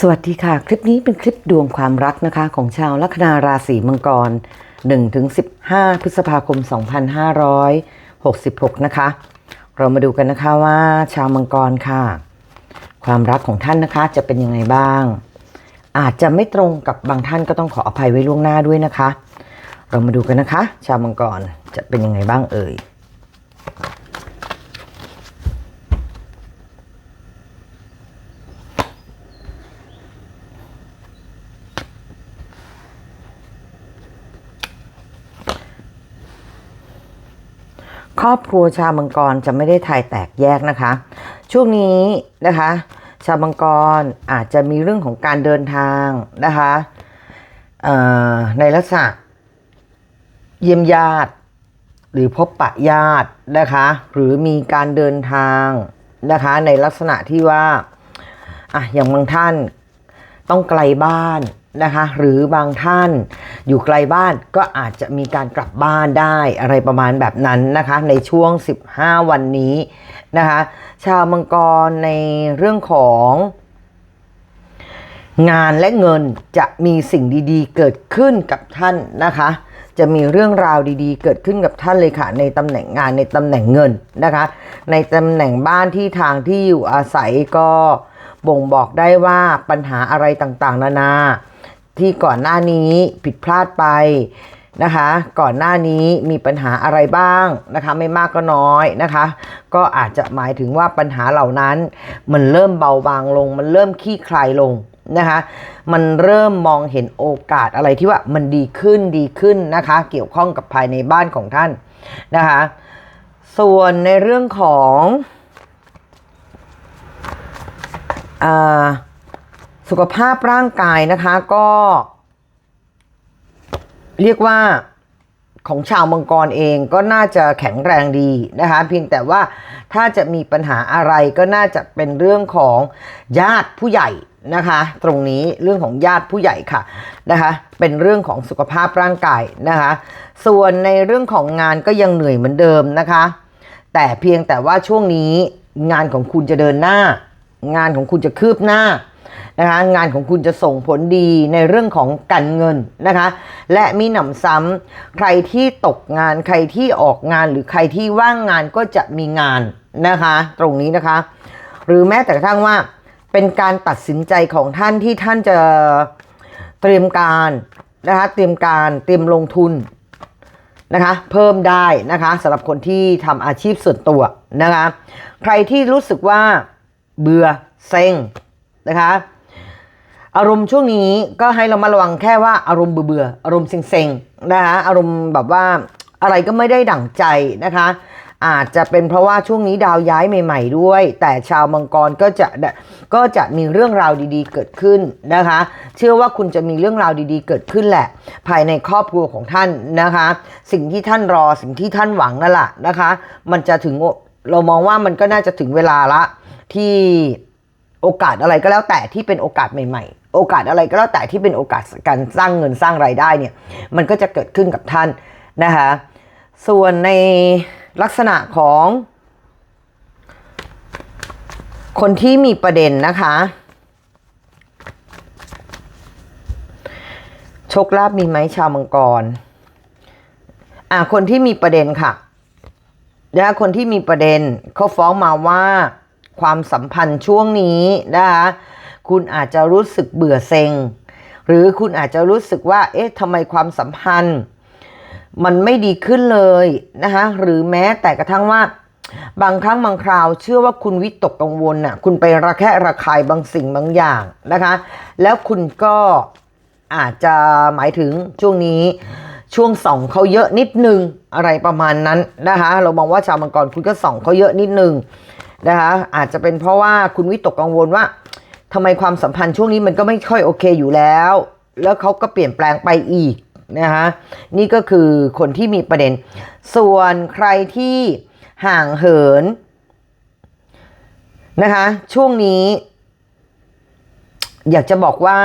สวัสดีค่ะ คลิปนี้เป็นคลิปดวงความรักนะคะของชาวลัคนาราศีมังกร 1-15 พฤษภาคม 2566 นะคะ เรามาดูกันนะคะว่าชาวมังกรค่ะ ความรักของท่านนะคะจะเป็นยังไงบ้าง อาจจะไม่ตรงกับบางท่านก็ต้องขออภัยไว้ล่วงหน้าด้วยนะคะ เรามาดูกันนะคะ ชาวมังกรจะเป็นยังไงบ้างเอ่ย ครอบครัวชาวมังกรจะไม่ได้ทายแตกแยกนะคะ ช่วงนี้นะคะ ชาวมังกรอาจจะมีเรื่องของการเดินทางนะคะในลักษณะเยี่ยมญาติ หรือพบปะญาตินะคะ หรือมีการเดินทางนะคะ ในลักษณะที่ว่าอะอย่างบางท่านต้องไกลบ้าน นะคะหรือบางท่านอยู่ไกลบ้านก็อาจจะมีการกลับบ้านได้อะไรประมาณแบบนั้นนะคะในช่วง 15 วันนี้นะคะชาวมังกรในเรื่องของงานและเงินจะมีสิ่งดีๆ เกิดขึ้นกับท่านนะคะ จะมีเรื่องราวดีๆ เกิดขึ้นกับท่านเลยค่ะ ในตำแหน่งงานในตำแหน่งเงินนะคะ ในตำแหน่งบ้านที่ทางที่อยู่อาศัยก็บ่งบอกได้ว่าปัญหาอะไรต่างๆ นานา ที่ก่อนหน้านี้ผิดพลาดไปนะคะ ก่อนหน้านี้มีปัญหาอะไรบ้างนะคะ ไม่มากก็น้อยนะคะ ก็อาจจะหมายถึงว่าปัญหาเหล่านั้น มันเริ่มเบาบางลง มันเริ่มขี้คลายลงนะคะ มันเริ่มมองเห็นโอกาสอะไรที่ว่ามันดีขึ้นดีขึ้นนะคะ เกี่ยวข้องกับภายในบ้านของท่านนะคะ ส่วนในเรื่องของอ่า สุขภาพร่างกายนะคะก็ เรียกว่าของชาวมังกรเองก็น่าจะแข็งแรงดีนะคะ เพียงแต่ว่าถ้าจะมีปัญหาอะไรก็น่าจะเป็นเรื่องของญาติผู้ใหญ่นะคะ ตรงนี้เรื่องของญาติผู้ใหญ่ค่ะนะคะ เป็นเรื่องของสุขภาพร่างกายนะคะ ส่วนในเรื่องของงานก็ยังเหนื่อยเหมือนเดิมนะคะ แต่เพียงแต่ว่าช่วงนี้งานของคุณจะเดินหน้า งานของคุณจะคืบหน้า นะคะงานของคุณจะส่งผลดีในเรื่องของการเงินนะคะและมีหนำซ้ำใครที่ตกงานใครที่ออกงานหรือใครที่ว่างงานก็จะมีงานนะคะตรงนี้นะคะ หรือแม้แต่กระทั่งว่าเป็นการตัดสินใจของท่านที่ท่านจะเตรียมการนะคะเตรียมการเตรียมลงทุนนะคะเพิ่มได้นะคะสำหรับคนที่ทำอาชีพส่วนตัวนะคะใครที่รู้สึกว่าเบื่อเซ็งนะคะ อารมณ์ช่วงนี้ก็ให้เรามาระวังแค่ว่าอารมณ์เบื่อๆอารมณ์เซ็งๆนะคะอารมณ์แบบว่าอะไรก็ไม่ได้ดั่งใจนะคะ อาจจะเป็นเพราะว่าช่วงนี้ดาวย้ายใหม่ ๆ ด้วย แต่ชาวมังกรก็จะก็จะมีเรื่องราวดีๆ เกิดขึ้นนะคะ เชื่อว่าคุณจะมีเรื่องราวดีๆ เกิดขึ้นแหละ ภายในครอบครัวของท่านนะคะ สิ่งที่ท่านรอสิ่งที่ท่านหวังนั่นแหละนะคะ มันจะถึงเรามองว่ามันก็น่าจะถึงเวลาละที่โอกาสอะไรก็แล้วแต่ที่เป็นโอกาสใหม่ ๆ โอกาสอะไรก็แล้วแต่ที่เป็นโอกาสการสร้างเงินสร้างรายได้เนี่ย มันก็จะเกิดขึ้นกับท่านนะคะ ส่วนในลักษณะของ คนที่มีประเด็นนะคะ โชคลาภมีไหมชาวมังกร อ่าคนที่มีประเด็นค่ะนะคะคนที่มีประเด็นเขาฟ้องมาว่าความสัมพันธ์ช่วงนี้นะคะ คุณอาจจะรู้สึกเบื่อเซ็ง หรือคุณอาจจะรู้สึกว่า เอ๊ะทำไมความสัมพันธ์ มันไม่ดีขึ้นเลยนะคะหรือแม้แต่กระทั่งว่า บางครั้งบางคราว เชื่อว่าคุณวิตกกังวลน่ะ คุณไประแคะระคายบางสิ่งบางอย่างนะคะ แล้วคุณก็อาจจะหมายถึงช่วงนี้ช่วงส่องเขาเยอะนิดนึงอะไรประมาณนั้นนะคะ เรามองว่าชาวมังกรคุณก็ส่องเขาเยอะนิดนึงนะคะอาจจะเป็นเพราะว่าคุณวิตกกังวลว่า ทำไมความสัมพันธ์ช่วงนี้มันก็ไม่ค่อยโอเคอยู่แล้ว แล้วเขาก็เปลี่ยนแปลงไปอีกนะคะนี่ก็คือคนที่มีประเด็น ส่วนใครที่ห่างเหินนะคะ ช่วงนี้ อยากจะบอกว่า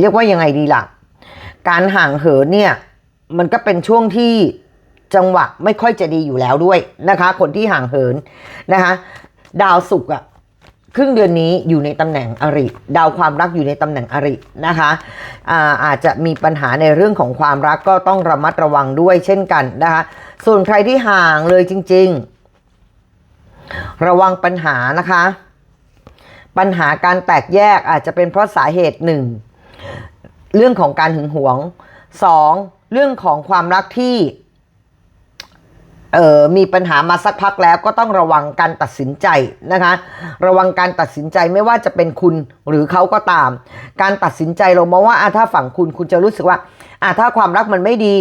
เรียกว่ายังไงดีล่ะ การห่างเหินเนี่ย มันก็เป็นช่วงที่จังหวะไม่ค่อยจะดีอยู่แล้วด้วยนะคะ คนที่ห่างเหินนะคะ ดาวศุกร์อะ ครึ่งเดือนนี้อยู่ในตำแหน่งอริ ดาวความรักอยู่ในตำแหน่งอรินะคะอาอาจจะมีปัญหาในเรื่องของความรักก็ต้องระมัดระวังด้วยเช่นกันนะคะส่วนใครที่ห่างเลยจริง ๆ ระวังปัญหานะคะ ปัญหาการแตกแยกอาจจะเป็นเพราะสาเหตุหนึ่งเรื่องของการหึงหวงสองเรื่องของความรักที่ เอ่อมีปัญหามาสักพักแล้วก็ต้องระวังการตัดสินใจนะคะ ระวังการตัดสินใจไม่ว่าจะเป็นคุณหรือเขาก็ตาม การตัดสินใจเรามองว่าอะถ้าฝั่งคุณคุณจะรู้สึกว่าอะถ้าความรักมันไม่ดี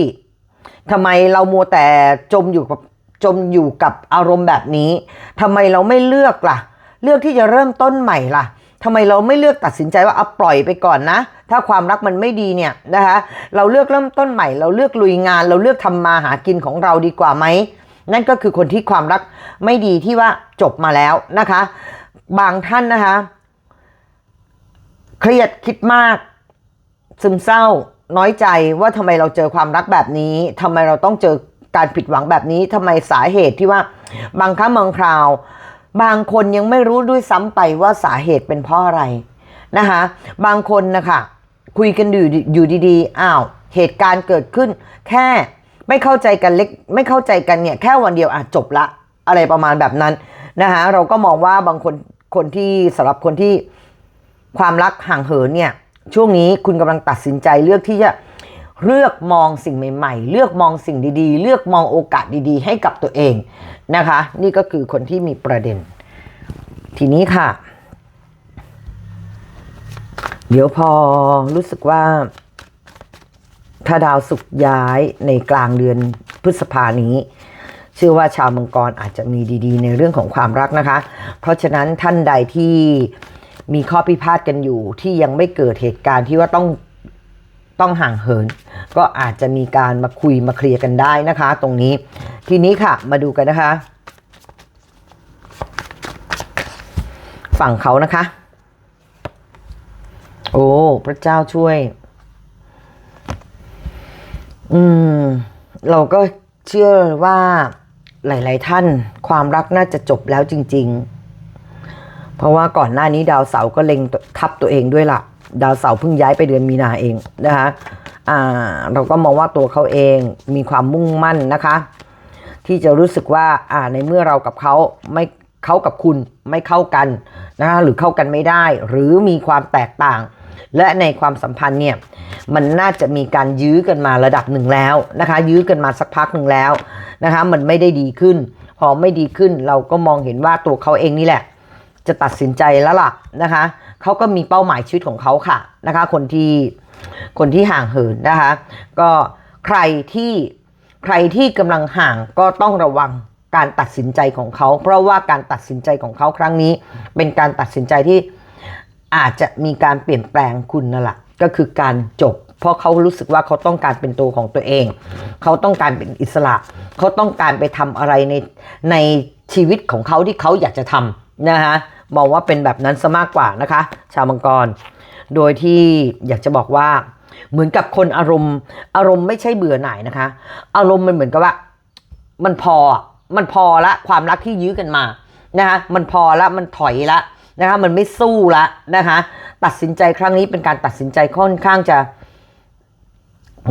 ทำไมเรามัวแต่จมอยู่กับจมอยู่กับอารมณ์แบบนี้ทำไมเราไม่เลือกล่ะ เลือกที่จะเริ่มต้นใหม่ล่ะทำไมเราไม่เลือกตัดสินใจว่าเอาปล่อยไปก่อนนะ ถ้าความรักมันไม่ดีเนี่ยนะคะเราเลือกเริ่มต้นใหม่ เราเลือกลุยงาน เราเลือกทำมาหากินของเราดีกว่าไหมนั่นก็คือคนที่ความรักไม่ดีที่ว่าจบมาแล้วนะคะ บางท่านนะคะ เครียดคิดมาก ซึมเศร้า น้อยใจว่าทำไมเราเจอความรักแบบนี้ทำไมเราต้องเจอการผิดหวังแบบนี้ทำไมสาเหตุที่ว่า บางครั้งบางคราว บางคนยังไม่รู้ด้วยซ้ำไปว่าสาเหตุเป็นเพราะอะไรนะคะ บางคนนะคะ คุยกันอยู่อยู่ดีๆอ้าวเหตุการณ์เกิดขึ้น แค่ไม่เข้าใจกันเล็กไม่เข้าใจกันเนี่ยแค่วันเดียวอะจบละอะไรประมาณแบบนั้นนะคะเราก็มองว่าบางคนคนที่สำหรับคนที่ความรักห่างเหินเนี่ยช่วงนี้คุณกำลังตัดสินใจเลือกที่จะเลือกมองสิ่งใหม่ ๆ เลือกมองสิ่งดีๆ เลือกมองโอกาสดีๆ ให้กับตัวเองนะคะ นี่ก็คือคนที่มีประเด็น ทีนี้ค่ะ เดี๋ยวพอรู้สึกว่า ถ้าดาวสุกย้ายในกลางเดือนพฤษภานี้ เชื่อว่าชาวมังกรอาจจะมีดี ๆ ในเรื่องของความรักนะคะ เพราะฉะนั้นท่านใดที่มีข้อพิพาทกันอยู่ที่ยังไม่เกิดเหตุการณ์ที่ว่าต้องต้องห่างเหิน ก็อาจจะมีการมาคุยมาเคลียร์กันได้นะคะ ตรงนี้ ทีนี้ค่ะมาดูกันนะคะ ฝั่งเขานะคะ โอ้ พระเจ้าช่วย อืม เราก็เชื่อว่าหลาย ๆ ท่านความรักน่าจะจบแล้วจริง ๆ เพราะว่าก่อนหน้านี้ดาวเสาร์ก็เล็งทับตัวเองด้วยล่ะ ดาวเสาร์เพิ่งย้ายไปเดือนมีนาเองนะคะอ่า เราก็มองว่าตัวเขาเองมีความมุ่งมั่นนะคะ ที่จะรู้สึกว่า อ่า ในเมื่อเรากับเขาไม่เขากับคุณไม่เข้ากันนะคะหรือเข้ากันไม่ได้ หรือมีความแตกต่าง และในความสัมพันธ์เนี่ยมันน่าจะมีการยื้อกันมาระดับหนึ่งแล้วนะคะ ยื้อกันมาสักพักหนึ่งแล้วนะคะ มันไม่ได้ดีขึ้น พอไม่ดีขึ้นเราก็มองเห็นว่าตัวเขาเองนี่แหละ จะตัดสินใจแล้วล่ะนะคะเขาก็มีเป้าหมายชีวิตของเขาค่ะนะคะ คนที่คนที่ห่างเหินนะคะ ก็ใครที่ใครที่กำลังห่างก็ต้องระวังการตัดสินใจของเขา เพราะว่าการตัดสินใจของเขาครั้งนี้ เป็นการตัดสินใจที่ อาจจะมีการเปลี่ยนแปลงคุณนั่นแหละก็คือการจบ เพราะเขารู้สึกว่าเขาต้องการเป็นตัวของตัวเอง เขาต้องการเป็นอิสระ เขาต้องการไปทำอะไรในในชีวิตของเขาที่เขาอยากจะทำนะคะมองว่าเป็นแบบนั้นซะมากกว่านะคะ ชาวมังกร โดยที่อยากจะบอกว่า เหมือนกับคนอารมณ์ อารมณ์ไม่ใช่เบื่อหน่ายนะคะ อารมณ์มันเหมือนกับว่า มันพอมันพอละความรักที่ยื้อกันมานะคะมันพอละมันถอยละ นะคะมันไม่สู้ละนะคะตัดสินใจครั้งนี้เป็นการตัดสินใจค่อนข้างจะ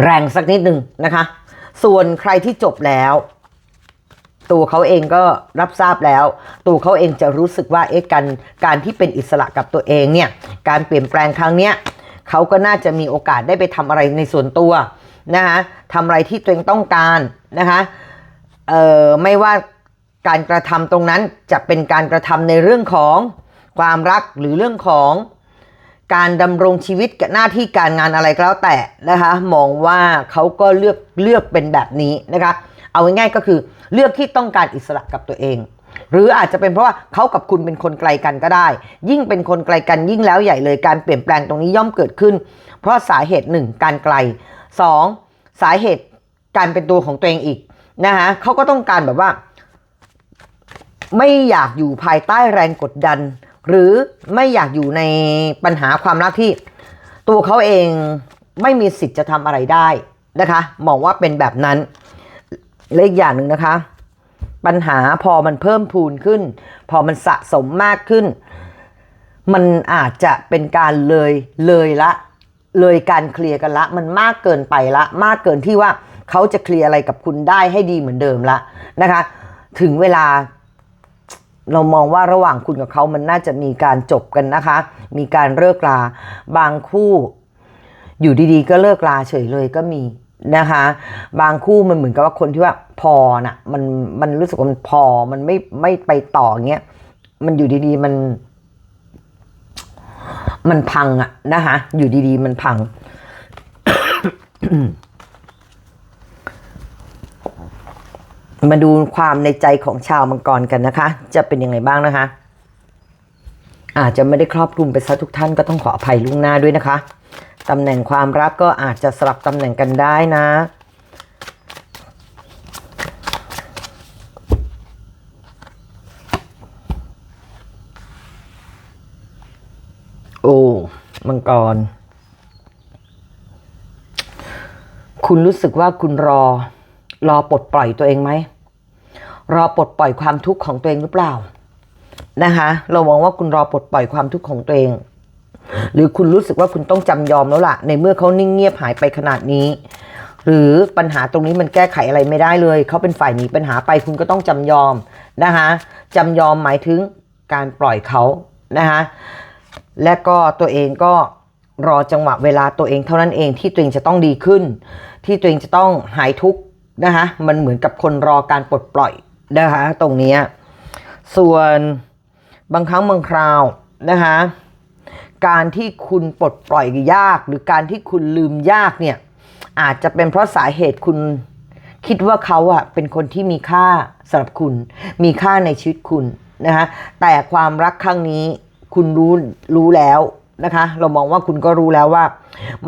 แรงสักนิดหนึ่งนะคะ ส่วนใครที่จบแล้ว ตัวเขาเองก็รับทราบแล้ว ตัวเขาเองจะรู้สึกว่าเอ๊ะการการที่เป็นอิสระกับตัวเองเนี่ยการเปลี่ยนแปลงครั้งเนี้ยเขาก็น่าจะมีโอกาสได้ไปทำอะไรในส่วนตัวนะคะทำอะไรที่ตัวเองต้องการนะคะเอ่อไม่ว่าการกระทำตรงนั้นจะเป็นการกระทำในเรื่องของ ความรักหรือเรื่องของการดำรงชีวิตกับหน้าที่การงานอะไรก็แล้วแต่นะคะมองว่าเขาก็เลือกเลือกเป็นแบบนี้นะคะเอาง่ายๆก็คือเลือกที่ต้องการอิสระกับตัวเอง หรืออาจจะเป็นเพราะว่าเขากับคุณเป็นคนไกลกันก็ได้ ยิ่งเป็นคนไกลกันยิ่งแล้วใหญ่เลยการเปลี่ยนแปลงตรงนี้ย่อมเกิดขึ้น เพราะสาเหตุหนึ่งการไกลสองสาเหตุการเป็นตัวของตัวเองอีกนะคะเขาก็ต้องการแบบว่า ไม่อยากอยู่ภายใต้แรงกดดัน หรือไม่อยากอยู่ในปัญหาความรักที่ ตัวเขาเองไม่มีสิทธิ์จะทำอะไรได้นะคะมองว่าเป็นแบบนั้นและอีกอย่างหนึ่งนะคะ ปัญหาพอมันเพิ่มพูนขึ้น พอมันสะสมมากขึ้น มันอาจจะเป็นการเลยเลยละ เลยการเคลียร์กันละ มันมากเกินไปละ มากเกินที่ว่าเขาจะเคลียร์อะไรกับคุณได้ให้ดีเหมือนเดิมละนะคะ ถึงเวลา เรามองว่าระหว่างคุณกับเขามันน่าจะมีการจบกันนะคะ มีการเลิกลาบางคู่ อยู่ดีๆ ก็เลิกลาเฉยเลยก็มีนะคะ บางคู่มันเหมือนกับว่าคนที่ว่าพอน่ะมันมันรู้สึกว่ามันพอมันไม่ไม่ไปต่อเงี้ยมันอยู่ดีๆมัน มันพังอะนะคะอยู่ดีๆ มันพัง มาดูความในใจของชาวมังกรกันนะคะ จะเป็นยังไงบ้างนะคะ อาจจะไม่ได้ครอบคลุมไปซะทุกท่านก็ต้องขออภัยล่วงหน้าด้วยนะคะตำแหน่งความรักก็อาจจะสลับตำแหน่งกันได้นะ โอ้มังกร คุณรู้สึกว่าคุณรอ รอปลดปล่อยตัวเองไหม รอปลดปล่อยความทุกข์ของตัวเองหรือเปล่า นะคะ เรามองว่าคุณรอปลดปล่อยความทุกข์ของตัวเอง หรือคุณรู้สึกว่าคุณต้องจำยอมแล้วล่ะ ในเมื่อเขานิ่งเงียบหายไปขนาดนี้ หรือปัญหาตรงนี้มันแก้ไขอะไรไม่ได้เลย เขาเป็นฝ่ายหนีปัญหาไปคุณก็ต้องจำยอมนะคะจำยอมหมายถึงการปล่อยเขานะคะและก็ตัวเองก็รอจังหวะเวลาตัวเองเท่านั้นเองที่ตัวเองจะต้องดีขึ้น ที่ตัวเองจะต้องหายทุกข์ นะคะมันเหมือนกับคนรอการปลดปล่อยนะคะตรงนี้ ส่วนบางครั้งบางคราวนะคะการที่คุณปลดปล่อยยาก หรือการที่คุณลืมยากเนี่ยอาจจะเป็นเพราะสาเหตุคุณคิดว่าเขาอะเป็นคนที่มีค่าสำหรับคุณ มีค่าในชีวิตคุณนะคะแต่ความรักครั้งนี้คุณรู้รู้แล้วนะคะ เรามองว่าคุณก็รู้แล้วว่า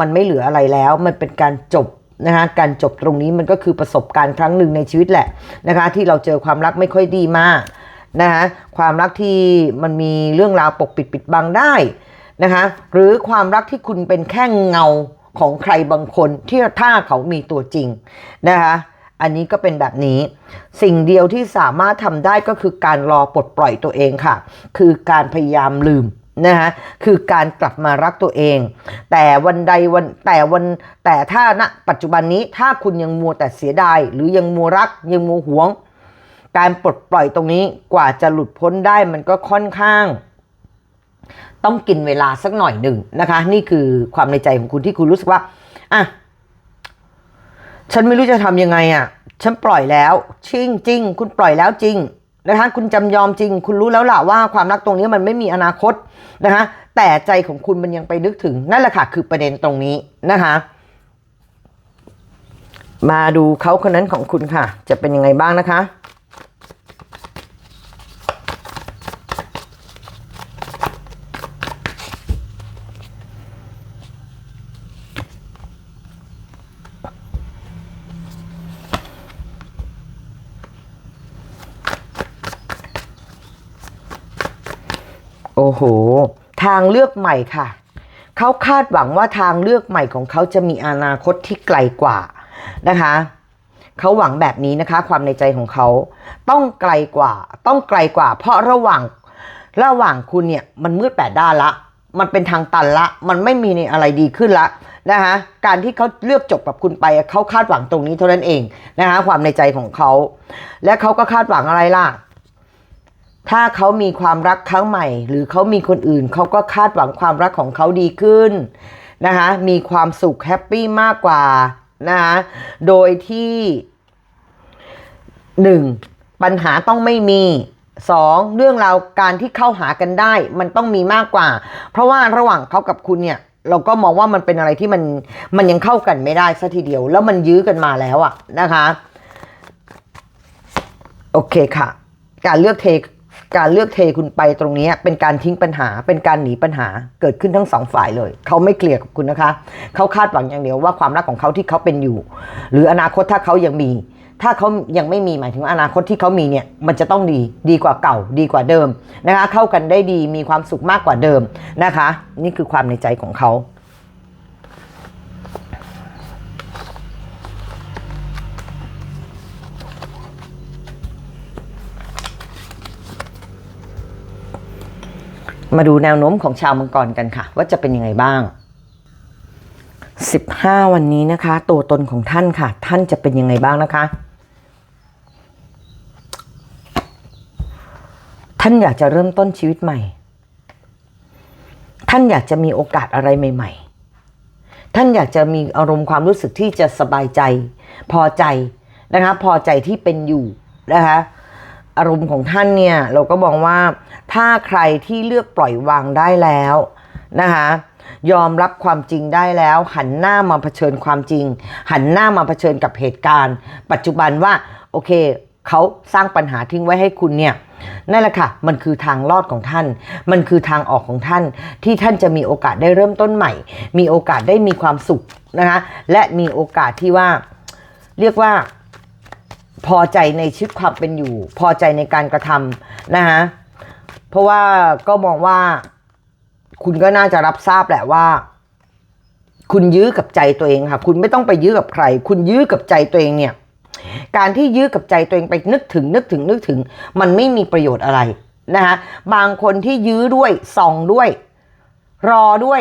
มันไม่เหลืออะไรแล้ว มันเป็นการจบ นะคะการจบตรงนี้มันก็คือประสบการณ์ครั้งหนึ่งในชีวิตแหละนะคะ ที่เราเจอความรักไม่ค่อยดีมากนะคะความรักที่มันมีเรื่องราวปกปิดปิดบังได้นะคะหรือความรักที่คุณเป็นแค่เงาของใครบางคนที่ถ้าเขามีตัวจริงนะคะอันนี้ก็เป็นแบบนี้ สิ่งเดียวที่สามารถทำได้ก็คือการรอปลดปล่อยตัวเองค่ะ คือการพยายามลืม นะคะคือการกลับมารักตัวเอง แต่วันใดวันแต่วันแต่ถ้าณปัจจุบันนี้ถ้าคุณยังมัวแต่เสียดาย หรือยังมัวรักยังมัวหวง การปลดปล่อยตรงนี้กว่าจะหลุดพ้นได้มันก็ค่อนข้าง ต้องกินเวลาสักหน่อยหนึ่งนะคะ นี่คือความในใจของคุณที่คุณรู้สึกว่าอะฉันไม่รู้จะทำยังไงอะ ฉันปล่อยแล้วจริงจริงคุณปล่อยแล้วจริง นะคะคุณจำยอมจริง คุณรู้แล้วล่ะว่าความรักตรงนี้มันไม่มีอนาคตนะคะแต่ใจของคุณมันยังไปนึกถึงนั่นแหละค่ะคือประเด็นตรงนี้นะคะมาดูเขาคนนั้นของคุณค่ะ จะเป็นยังไงบ้างนะคะ โอ้โห ทางเลือกใหม่ค่ะ เขาคาดหวังว่าทางเลือกใหม่ของเขาจะมีอนาคตที่ไกลกว่านะคะเขาหวังแบบนี้นะคะ ความในใจของเขาต้องไกลกว่า ต้องไกลกว่า เพราะระหว่างระหว่างคุณเนี่ยมันมืดแปดด้านละ มันเป็นทางตันละ มันไม่มีอะไรดีขึ้นละนะคะการที่เขาเลือกจบกับคุณไปเขาคาดหวังตรงนี้เท่านั้นเองนะคะความในใจของเขา และเขาก็คาดหวังอะไรล่ะ ถ้าเขามีความรักครั้งใหม่ หรือเขามีคนอื่นเขาก็คาดหวังความรักของเขาดีขึ้นนะคะมีความสุขแฮปปี้มากกว่านะคะโดยที่หนึ่งปัญหาต้องไม่มีสองเรื่องราวการที่เข้าหากันได้ มันต้องมีมากกว่า เพราะว่าระหว่างเขากับคุณเนี่ยเราก็มองว่ามันเป็นอะไรที่มันมันยังเข้ากันไม่ได้ซะทีเดียว แล้วมันยื้อกันมาแล้วอะนะคะ โอเคค่ะ การเลือกเท การเลือกเทคุณไปตรงนี้เป็นการทิ้งปัญหา เป็นการหนีปัญหาเกิดขึ้นทั้งสองฝ่ายเลย เขาไม่เคลียร์กับคุณนะคะ เขาคาดหวังอย่างเดียวว่าความรักของเขาที่เขาเป็นอยู่ หรืออนาคตถ้าเขายังมี ถ้าเขายังไม่มีหมายถึงอนาคตที่เขามีเนี่ยมันจะต้องดีดีกว่าเก่าดีกว่าเดิมนะคะ เข้ากันได้ดีมีความสุขมากกว่าเดิมนะคะ นี่คือความในใจของเขา มาดูแนวโน้มของชาวมังกรกันค่ะ ว่าจะเป็นยังไงบ้าง 15 วันนี้นะคะ ตัวตนของท่านค่ะ ท่านจะเป็นยังไงบ้างนะคะ ท่านอยากจะเริ่มต้นชีวิตใหม่ ท่านอยากจะมีโอกาสอะไรใหม่ ๆ ท่านอยากจะมีอารมณ์ความรู้สึกที่จะสบายใจ พอใจนะคะ พอใจที่เป็นอยู่นะคะ อารมณ์ของท่านเนี่ยเราก็มองว่าถ้าใครที่เลือกปล่อยวางได้แล้วนะคะยอมรับความจริงได้แล้ว หันหน้ามาเผชิญความจริง หันหน้ามาเผชิญกับเหตุการณ์ ปัจจุบันว่าโอเคเขาสร้างปัญหาทิ้งไว้ให้คุณเนี่ยนั่นแหละค่ะ มันคือทางรอดของท่าน มันคือทางออกของท่าน ที่ท่านจะมีโอกาสได้เริ่มต้นใหม่ มีโอกาสได้มีความสุขนะคะและมีโอกาสที่ว่าเรียกว่า พอใจในชีวิตความเป็นอยู่ พอใจในการกระทำนะคะเพราะว่าก็มองว่าคุณก็น่าจะรับทราบแหละว่า คุณยื้อกับใจตัวเองค่ะ คุณไม่ต้องไปยื้อกับใคร คุณยื้อกับใจตัวเองเนี่ย การที่ยื้อกับใจตัวเองไปนึกถึงนึกถึงนึกถึง มันไม่มีประโยชน์อะไรนะคะบางคนที่ยื้อด้วยส่องด้วย รอด้วย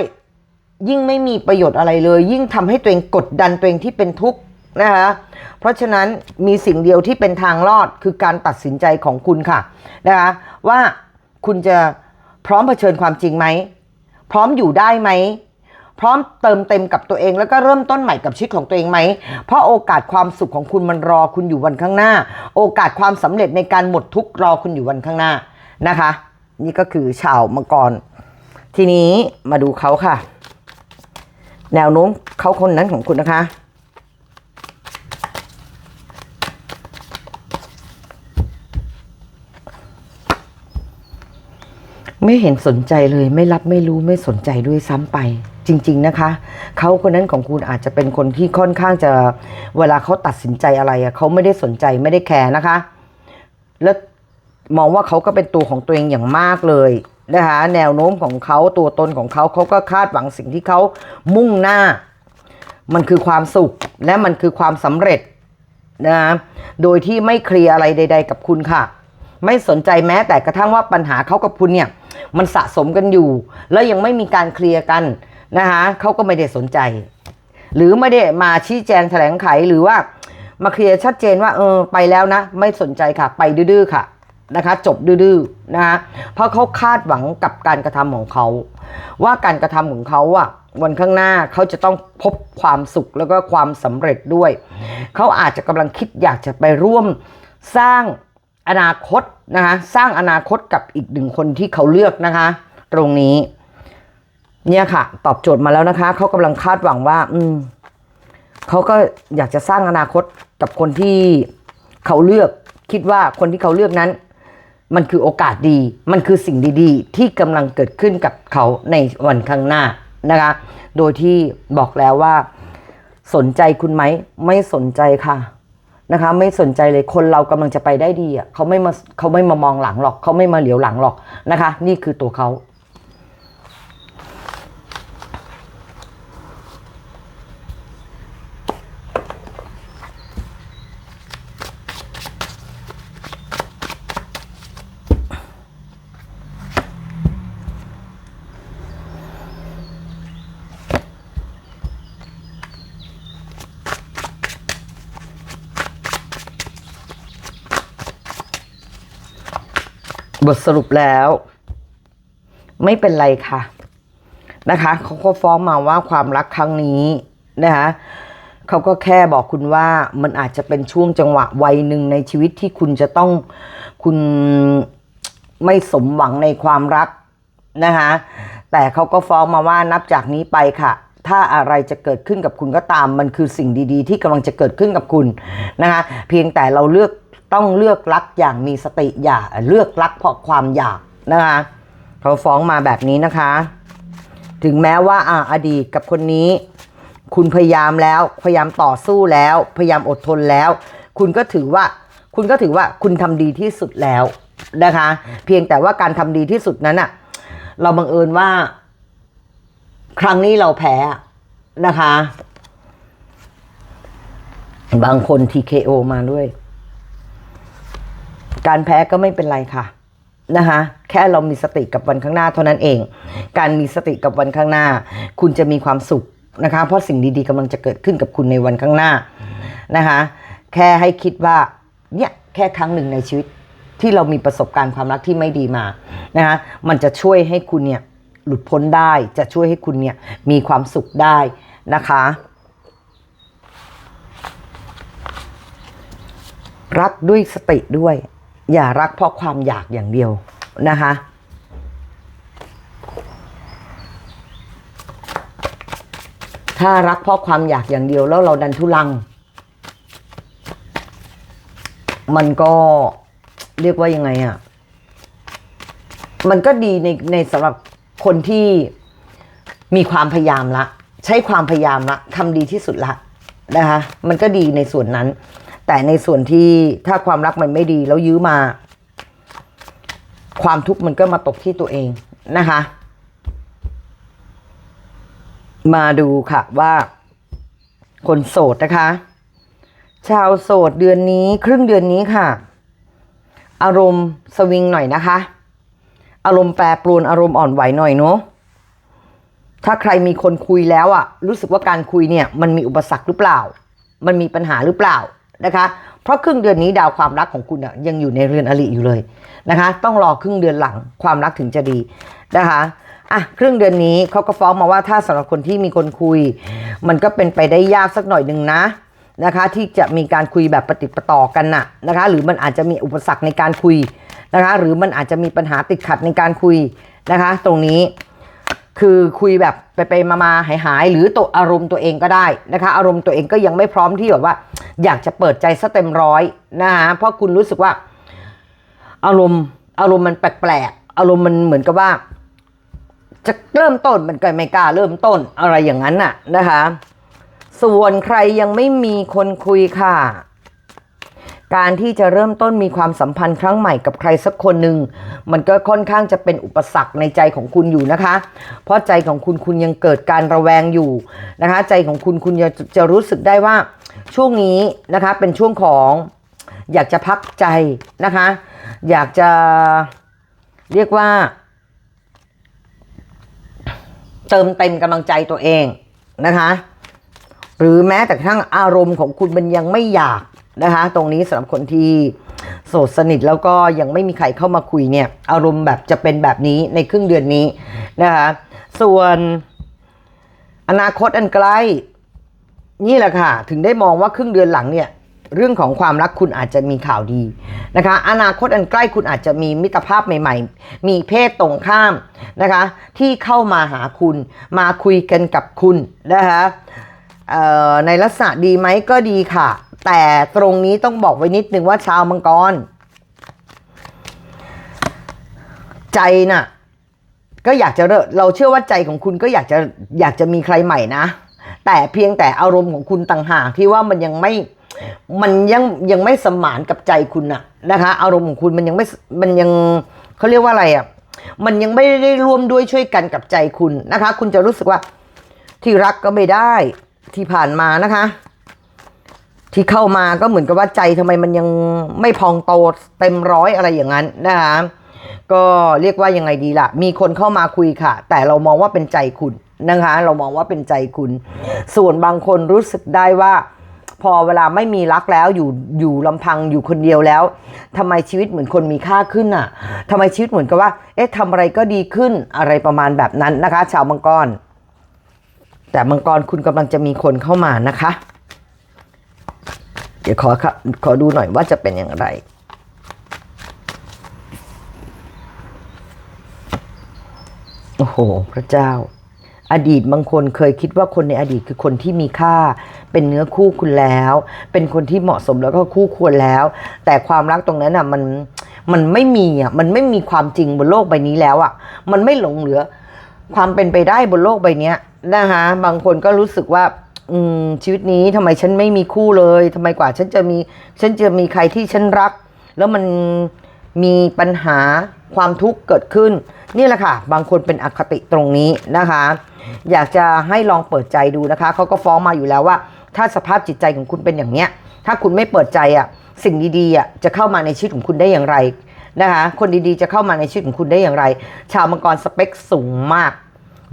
ยิ่งไม่มีประโยชน์อะไรเลย ยิ่งทำให้ตัวเองกดดันตัวเองที่เป็นทุกข์ นะคะเพราะฉะนั้นมีสิ่งเดียวที่เป็นทางรอดคือการตัดสินใจของคุณค่ะนะคะว่าคุณจะพร้อมเผชิญความจริงไหม พร้อมอยู่ได้ไหม พร้อมเติมเต็มกับตัวเองแล้วก็เริ่มต้นใหม่กับชีวิตของตัวเองไหม เพราะโอกาสความสุขของคุณมันรอคุณอยู่วันข้างหน้า โอกาสความสำเร็จในการหมดทุกข์รอคุณอยู่วันข้างหน้านะคะ นี่ก็คือชาวมังกร ทีนี้มาดูเขาค่ะ แนวโน้มเขาคนนั้นของคุณนะคะ ไม่เห็นสนใจเลยไม่รับไม่รู้ไม่สนใจด้วยซ้ำไป จริง ๆนะคะ เขาคนนั้นของคุณอาจจะเป็นคนที่ค่อนข้างจะเวลาเขาตัดสินใจอะไรอะเขาไม่ได้สนใจไม่ได้แคร์นะคะ แล้วมองว่าเขาก็เป็นตัวของตัวเองอย่างมากเลยนะคะแนวโน้มของเขาตัวตนของเขาเขาก็คาดหวังสิ่งที่เขามุ่งหน้า มันคือความสุขและมันคือความสำเร็จนะโดยที่ไม่เคลียร์อะไรใด ๆ กับคุณค่ะ ไม่สนใจแม้แต่กระทั่งว่าปัญหาเขากับคุณเนี่ย มันสะสมกันอยู่ แล้วยังไม่มีการเคลียร์กันนะคะเขาก็ไม่ได้สนใจ หรือไม่ได้มาชี้แจงแถลงไขหรือว่ามาเคลียร์ชัดเจนว่าเออไปแล้วนะ ไม่สนใจค่ะ ไปดื้อๆค่ะนะคะ จบดื้อๆนะคะเพราะเขาคาดหวังกับการกระทำของเขา ว่าการกระทำของเขาอะวันข้างหน้าเขาจะต้องพบความสุขแล้วก็ความสำเร็จด้วย เขาอาจจะกำลังคิดอยากจะไปร่วมสร้าง อนาคตนะคะสร้างอนาคตกับอีกหนึ่งคนที่เขาเลือกนะคะ ตรงนี้ เนี่ยค่ะ ตอบโจทย์มาแล้วนะคะเขากำลังคาดหวังว่า อืมเขาก็อยากจะสร้างอนาคตกับคนที่เขาเลือก คิดว่าคนที่เขาเลือกนั้น มันคือโอกาสดี มันคือสิ่งดีๆ ที่กำลังเกิดขึ้นกับเขาในวันข้างหน้านะคะ โดยที่บอกแล้วว่า สนใจคุณไหม ไม่สนใจค่ะ นะคะ ไม่สนใจเลยคนเรากำลังจะไปได้ดีอะเขาไม่มาเขาไม่มามองหลังหรอกเขาไม่มาเหลียวหลังหรอกนะคะ นี่คือตัวเขา บทสรุปแล้ว ไม่เป็นไรค่ะ นะคะเขาก็ฟ้องมาว่าความรักครั้งนี้นะคะเขาก็แค่บอกคุณว่ามันอาจจะเป็นช่วงจังหวะวัยหนึ่งในชีวิตที่คุณจะต้องคุณไม่สมหวังในความรักนะคะแต่เขาก็ฟ้องมาว่านับจากนี้ไปค่ะ ถ้าอะไรจะเกิดขึ้นกับคุณก็ตาม มันคือสิ่งดี ๆ ที่กำลังจะเกิดขึ้นกับคุณนะคะเพียงแต่เราเลือก ต้องเลือกรักอย่างมีสติอย่าเลือกรักเพราะความอยากนะคะเขาฟ้องมาแบบนี้นะคะ ถึงแม้ว่าอ่าอดีตกับคนนี้ คุณพยายามแล้วพยายามต่อสู้แล้ว พยายามอดทนแล้ว คุณก็ถือว่า คุณก็ถือว่าคุณทำดีที่สุดแล้วนะคะ เพียงแต่ว่าการทำดีที่สุดนั้นอะเราบังเอิญว่า ครั้งนี้เราแพ้นะคะ บางคน TKO มาด้วย การแพ้ก็ไม่เป็นไรค่ะนะคะแค่เรามีสติกับวันข้างหน้าเท่านั้นเอง การมีสติกับวันข้างหน้า คุณจะมีความสุขนะคะ เพราะสิ่งดีๆกำลังจะเกิดขึ้นกับคุณในวันข้างหน้านะคะ แค่ให้คิดว่าเนี่ยแค่ครั้งหนึ่งในชีวิตที่เรามีประสบการณ์ความรักที่ไม่ดีมานะคะมันจะช่วยให้คุณเนี่ยหลุดพ้นได้จะช่วยให้คุณเนี่ยมีความสุขได้นะคะ รักด้วยสติด้วย อย่ารักเพราะความอยากอย่างเดียวนะคะ ถ้ารักเพราะความอยากอย่างเดียวแล้วเราดันทุลัง มันก็เรียกว่ายังไงอะ่ะ มันก็ดีในในสำหรับคนที่มีความพยายามละ ใช้ความพยายามละทำดีที่สุดละนะคะ มันก็ดีในส่วนนั้น แต่ในส่วนที่ถ้าความรักมันไม่ดีแล้วยื้อมา ความทุกข์มันก็มาตกที่ตัวเองนะคะ มาดูค่ะว่า คนโสดนะคะ ชาวโสดเดือนนี้ครึ่งเดือนนี้ค่ะ อารมณ์สวิงหน่อยนะคะ อารมณ์แปรปรวนอารมณ์อ่อนไหวหน่อยเนาะถ้าใครมีคนคุยแล้วอะรู้สึกว่าการคุยเนี่ย มันมีอุปสรรคหรือเปล่า มันมีปัญหาหรือเปล่า นะคะ เพราะครึ่งเดือนนี้ดาวความรักของคุณยังอยู่ในเรือนอริอยู่เลยนะคะ ต้องรอครึ่งเดือนหลังความรักถึงจะดีนะคะอะครึ่งเดือนนี้เขาก็ฟ้องมาว่าถ้าสำหรับคนที่มีคนคุย มันก็เป็นไปได้ยากสักหน่อยหนึ่งนะนะคะ ที่จะมีการคุยแบบปฏิปต่อกันน่ะนะคะ หรือมันอาจจะมีอุปสรรคในการคุยนะคะ หรือมันอาจจะมีปัญหาติดขัดในการคุยนะคะ ตรงนี้ คือคุยแบบไปไปมามาหายหายๆหรือตัวอารมณ์ตัวเองก็ได้นะคะ อารมณ์ตัวเองก็ยังไม่พร้อมที่แบบว่า อยากจะเปิดใจซะเต็มร้อยนะคะเพราะคุณรู้สึกว่า อารมณ์อารมณ์มันแปลกๆอารมณ์มันเหมือนกับว่า จะเริ่มต้นมันก็ไม่กล้าเริ่มต้นอะไรอย่างนั้นน่ะนะคะ ส่วนใครยังไม่มีคนคุยค่ะ การที่จะเริ่มต้นมีความสัมพันธ์ครั้งใหม่กับใครสักคนหนึ่งมันก็ค่อนข้างจะเป็นอุปสรรคในใจของคุณอยู่นะคะ เพราะใจของคุณคุณยังเกิดการระแวงอยู่นะคะ ใจของคุณคุณจะจะรู้สึกได้ว่าช่วงนี้นะคะเป็นช่วงของอยากจะพักใจนะคะ อยากจะเรียกว่า เติมเต็มกำลังใจตัวเองนะคะ หรือแม้แต่กระทั่งอารมณ์ของคุณมันยังไม่อยาก นะคะ ตรงนี้สำหรับคนที่โสดสนิทแล้วก็ยังไม่มีใครเข้ามาคุยเนี่ย อารมณ์แบบจะเป็นแบบนี้ในครึ่งเดือนนี้นะคะ ส่วนอนาคตอันใกล้ นี่แหละค่ะ ถึงได้มองว่าครึ่งเดือนหลังเนี่ยเรื่องของความรักคุณอาจจะมีข่าวดีนะคะ อนาคตอันใกล้คุณอาจจะมีมิตรภาพใหม่ ๆ มีเพศตรงข้ามนะคะ ที่เข้ามาหาคุณมาคุยกันกับคุณนะคะ ในลักษณะดีไหมก็ดีค่ะ แต่ตรงนี้ต้องบอกไว้นิดนึงว่าชาวมังกร ใจน่ะ ก็อยากจะเริ่มเราเชื่อว่าใจของคุณก็อยากจะอยากจะมีใครใหม่นะ แต่เพียงแต่อารมณ์ของคุณต่างหากที่ว่ามันยังไม่มันยังยังไม่สมานกับใจคุณน่ะนะคะ อารมณ์ของคุณมันยังไม่มันยังเขาเรียกว่าอะไรอะมันยังไม่ได้ร่วมด้วยช่วยกันกับใจคุณนะคะ คุณจะรู้สึกว่าที่รักก็ไม่ได้ ที่ผ่านมานะคะ ที่เข้ามาก็เหมือนกับว่าใจทำไมมันยังไม่พองโตเต็มร้อยอะไรอย่างนั้นนะคะก็เรียกว่ายังไงดีล่ะ มีคนเข้ามาคุยค่ะ แต่เรามองว่าเป็นใจคุณนะคะ เรามองว่าเป็นใจคุณ ส่วนบางคนรู้สึกได้ว่า พอเวลาไม่มีรักแล้วอยู่อยู่ลำพังอยู่คนเดียวแล้วทำไมชีวิตเหมือนคนมีค่าขึ้นอะทำไมชีวิตเหมือนกับว่า เอ๊ะทำอะไรก็ดีขึ้นอะไรประมาณแบบนั้นนะคะ ชาวมังกร แต่มังกรคุณกำลังจะมีคนเข้ามานะคะ เดี๋ยวขอครับขอดูหน่อยว่าจะเป็นอย่างไรโอ้โห พระเจ้า อดีตบางคนเคยคิดว่าคนในอดีตคือคนที่มีค่า เป็นเนื้อคู่คุณแล้ว เป็นคนที่เหมาะสมแล้วก็คู่ควรแล้ว แต่ความรักตรงนั้นอะมันมันไม่มีอะมันไม่มีความจริงบนโลกใบนี้แล้วอะ มันไม่หลงเหลือ ความเป็นไปได้บนโลกใบเนี้ย นะคะบางคนก็รู้สึกว่าชีวิตนี้ทำไมฉันไม่มีคู่เลยทำไมกว่าฉันจะมีฉันจะมีใครที่ฉันรัก แล้วมันมีปัญหาความทุกข์เกิดขึ้น นี่แหละค่ะ บางคนเป็นอคติตรงนี้นะคะ อยากจะให้ลองเปิดใจดูนะคะเขาก็ฟ้องมาอยู่แล้วว่า ถ้าสภาพจิตใจของคุณเป็นอย่างเนี้ย ถ้าคุณไม่เปิดใจอะสิ่งดีๆอะจะเข้ามาในชีวิตของคุณได้อย่างไรนะคะคนดีๆจะเข้ามาในชีวิตของคุณได้อย่างไร ชาวมังกรสเปคสูงมาก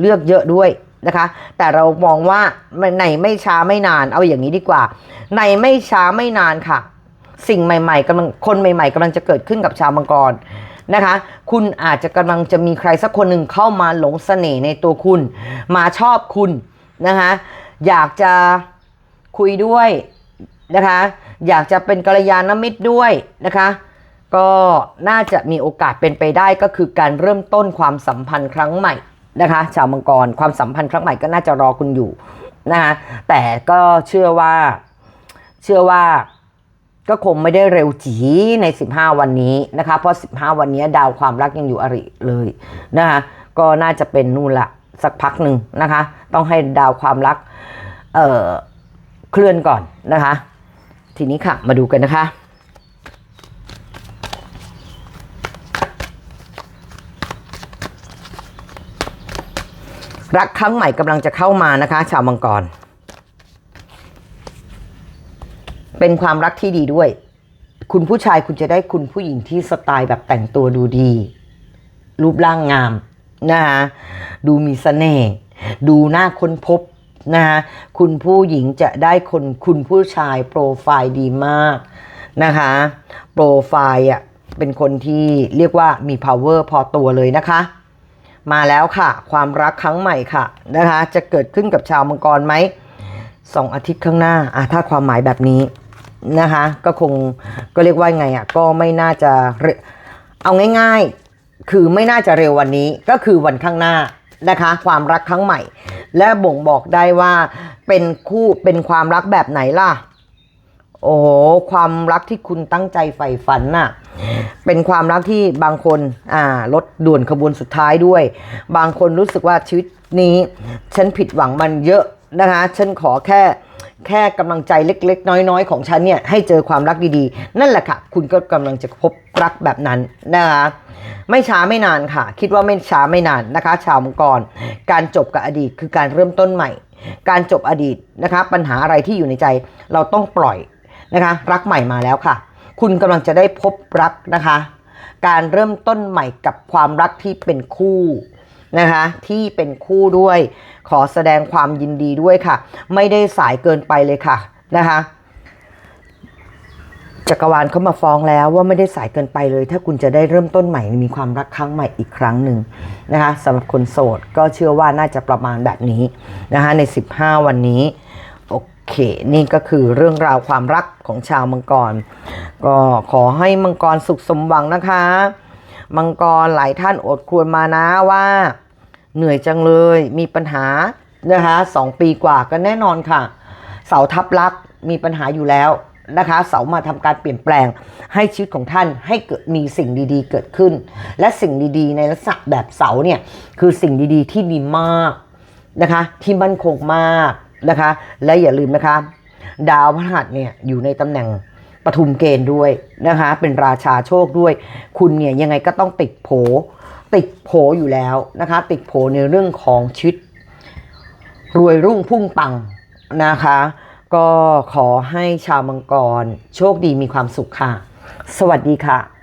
เลือกเยอะด้วย นะคะ แต่เรามองว่าในไม่ช้าไม่นานเอาอย่างนี้ดีกว่า ในไม่ช้าไม่นานค่ะ สิ่งใหม่ๆกำลังคนใหม่ๆกำลังจะเกิดขึ้นกับชาวมังกรนะคะ คุณอาจจะกำลังจะมีใครสักคนหนึ่งเข้ามาหลงเสน่ห์ในตัวคุณ มาชอบคุณนะคะอยากจะคุยด้วยนะคะ อยากจะเป็นกัลยาณมิตรด้วยนะคะ ก็น่าจะมีโอกาสเป็นไปได้ก็คือการเริ่มต้นความสัมพันธ์ครั้งใหม่ นะคะ ชาวมังกรความสัมพันธ์ครั้งใหม่ก็น่าจะรอคุณอยู่นะคะแต่ก็เชื่อว่า เชื่อว่าก็คงไม่ได้เร็วจีใน 15 วันนี้นะคะ เพราะ 15 วันนี้ดาวความรักยังอยู่อริเลยนะคะก็น่าจะเป็นนู่นละสักพักหนึ่งนะคะ ต้องให้ดาวความรักเอ่อเคลื่อนก่อนนะคะ ทีนี้ค่ะ มาดูกันนะคะ รักครั้งใหม่กำลังจะเข้ามานะคะ ชาวมังกร เป็นความรักที่ดีด้วย คุณผู้ชายคุณจะได้คุณผู้หญิงที่สไตล์แบบแต่งตัวดูดี รูปร่างงามนะคะดูมีเสน่ห์ดูหน่าค้นพบนะคะคุณผู้หญิงจะได้คนคุณผู้ชายโปรไฟล์ดีมากนะคะโปรไฟล์อะเป็นคนที่เรียกว่ามี power พอตัวเลยนะคะ มาแล้วค่ะ ความรักครั้งใหม่ค่ะนะคะ จะเกิดขึ้นกับชาวมังกรไหมสองอาทิตย์ข้างหน้าอะถ้าความหมายแบบนี้นะคะ ก็คงก็เรียกว่าไงอะก็ไม่น่าจะเร็วเอาง่าย ๆ คือไม่น่าจะเร็ววันนี้ก็คือวันข้างหน้านะคะ ความรักครั้งใหม่ และบ่งบอกได้ว่าเป็นคู่เป็นความรักแบบไหนล่ะ โอ้โหความรักที่คุณตั้งใจใฝ่ฝันน่ะ เป็นความรักที่บางคนอ่ารถด่วนขบวนสุดท้ายด้วย บางคนรู้สึกว่าชีวิตนี้ฉันผิดหวังมันเยอะนะคะ ฉันขอแค่แค่กำลังใจเล็ก ๆ น้อย ๆ ของฉันเนี่ยให้เจอความรักดีๆ นั่นแหละค่ะ คุณก็กำลังจะพบรักแบบนั้นนะคะไม่ช้าไม่นานค่ะ คิดว่าไม่ช้าไม่นานนะคะ ชาวมังกร การจบกับอดีตคือการเริ่มต้นใหม่ การจบอดีตนะคะ ปัญหาอะไรที่อยู่ในใจเราต้องปล่อยนะคะ รักใหม่มาแล้วค่ะ คุณกำลังจะได้พบรักนะคะ การเริ่มต้นใหม่กับความรักที่เป็นคู่นะคะที่เป็นคู่ด้วยขอแสดงความยินดีด้วยค่ะ ไม่ได้สายเกินไปเลยค่ะนะคะจักรวาลเขามาฟ้องแล้วว่าไม่ได้สายเกินไปเลย ถ้าคุณจะได้เริ่มต้นใหม่มีความรักครั้งใหม่อีกครั้งหนึ่งนะคะสำหรับคนโสดก็เชื่อว่าน่าจะประมาณแบบนี้นะคะใน 15 วันนี้ เคนี่ก็คือเรื่องราวความรักของชาวมังกร ก็ขอให้มังกรสุขสมหวังนะคะ มังกรหลายท่านอดครวรมานะว่า เหนื่อยจังเลยมีปัญหานะคะสองปีกว่าก็แน่นอนค่ะ เสาทับลักมีปัญหาอยู่แล้วนะคะ เสามาทำการเปลี่ยนแปลงให้ชีวิตของท่านให้เกิดมีสิ่งดีๆ เกิดขึ้น และสิ่งดีๆ ในลักษณะแบบเสาเนี่ยคือสิ่งดีๆที่ดีมากนะคะ ที่มั่นคงมาก นะคะ และอย่าลืมนะคะ ดาวพฤหัสเนี่ยอยู่ในตำแหน่งปทุมเกณฑ์ด้วยนะคะ เป็นราชาโชคด้วย คุณเนี่ยยังไงก็ต้องติดโผ ติดโผอยู่แล้วนะคะ ติดโผในเรื่องของชีวิตรวยรุ่งพุ่งปังนะคะ ก็ขอให้ชาวมังกร โชคดีมีความสุขค่ะ สวัสดีค่ะ